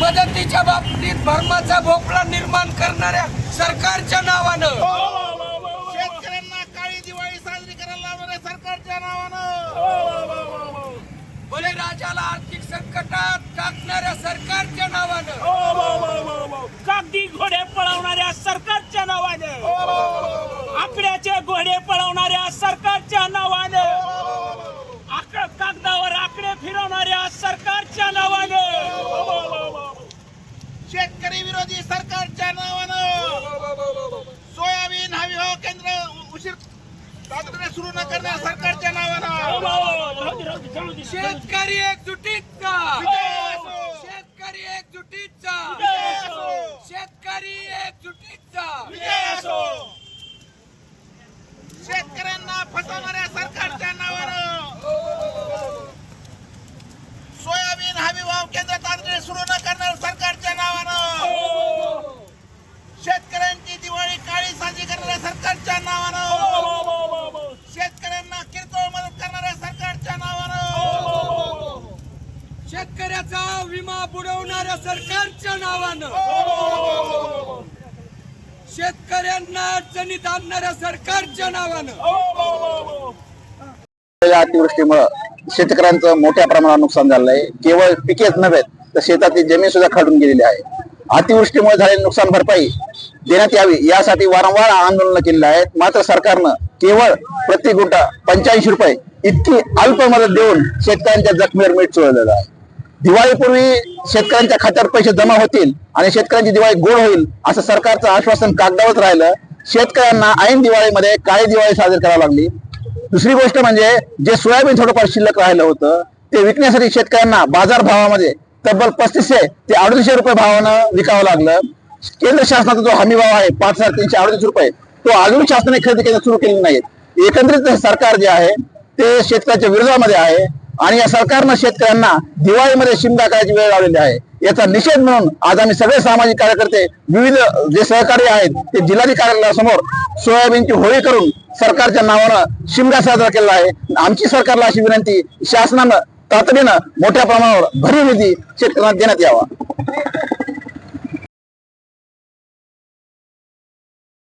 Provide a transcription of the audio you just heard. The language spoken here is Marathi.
मदतीच्या बाबतीत भरमाचा भोपळा निर्माण करणाऱ्या सरकारच्या नावानं शेतकऱ्यांना काळी दिवाळी साजरी करायला लावणाऱ्या सरकारच्या नावानं बळीराजाला आर्थिक संकटात टाकणाऱ्या सरकारच्या नावानं कागदी घोडे पळवणाऱ्या सरकारच्या नावाने आकड्याचे घोडे पळवणाऱ्या सरकारच्या नावाने आक- कागदावर आकडे फिरवणाऱ्या सरकारच्या नावाने शेतकरी विरोधी सरकारच्या नावानं सोयाबीन हमी हो केंद्र उशीर आंदोलन सुरू न करणाऱ्या सरकारच्या नावानं. शेतकरी एकजुटीचा. शेतकरी एकजुटीचा. शेतकरी एकजुटीचा. शेतकऱ्यांना फसवणाऱ्या सरकारच्या नावानं. सोयाबीन हमी भाव केंद्र आंदोलन सुरू न करणार सरकार शेतकऱ्याचा विमा बुडवणाऱ्या सरकारच्या नावानं. शेतकऱ्यांना अडचणीत आणणाऱ्या सरकारच्या नावानं. या अतिवृष्टीमुळं शेतकऱ्यांचं मोठ्या प्रमाणात नुकसान झालं आहे केवळ पिकेच नव्हे तर शेतातली जमीन सुद्धा खाडून गेलेली आहे. अतिवृष्टीमुळे झालेली नुकसान भरपाई देण्यात यावी यासाठी वारंवार आंदोलन केलेलं आहेत. मात्र सरकारनं केवळ प्रति गुंठा पंच्याऐंशी रुपये इतकी अल्प मदत देऊन शेतकऱ्यांच्या जखमीवर मीठ चोळलेलं आहे. दिवाळीपूर्वी शेतकऱ्यांच्या खात्यावर पैसे जमा होतील आणि शेतकऱ्यांची दिवाळी गोड होईल असं सरकारचं आश्वासन कागदावरच राहिलं. शेतकऱ्यांना ऐन दिवाळीमध्ये काळी दिवाळी साजरी करावी लागली. दुसरी गोष्ट म्हणजे जे सोयाबीन थोडंफार शिल्लक राहिलं होतं ते विकण्यासाठी शेतकऱ्यांना बाजार भावामध्ये तब्बल पस्तीसशे ते अडतीसशे रुपये भावानं विकावं लागलं. केंद्र शासनाचा जो हमी भाव आहे पाच हजार तीनशे अडतीस रुपये तो अजून शासनाने खरेदी केंद्र सुरू केले नाहीत. एकंदरीत सरकार जे आहे ते शेतकऱ्याच्या विरोधामध्ये आहे. आणि या सरकारनं शेतकऱ्यांना दिवाळीमध्ये शिमगा करायची वेळ लावलेली आहे. याचा निषेध म्हणून आज आम्ही सगळे सामाजिक कार्यकर्ते विविध जे सहकारी आहेत ते जिल्हाधिकाऱ्यांसमोर सोयाबीनची होळी करून सरकारच्या नावानं शिमगा साजरा केलेला आहे. आमची सरकारला अशी विनंती शासनानं तातडीनं मोठ्या प्रमाणावर भरीव निधी शेतकऱ्यांना देण्यात यावा.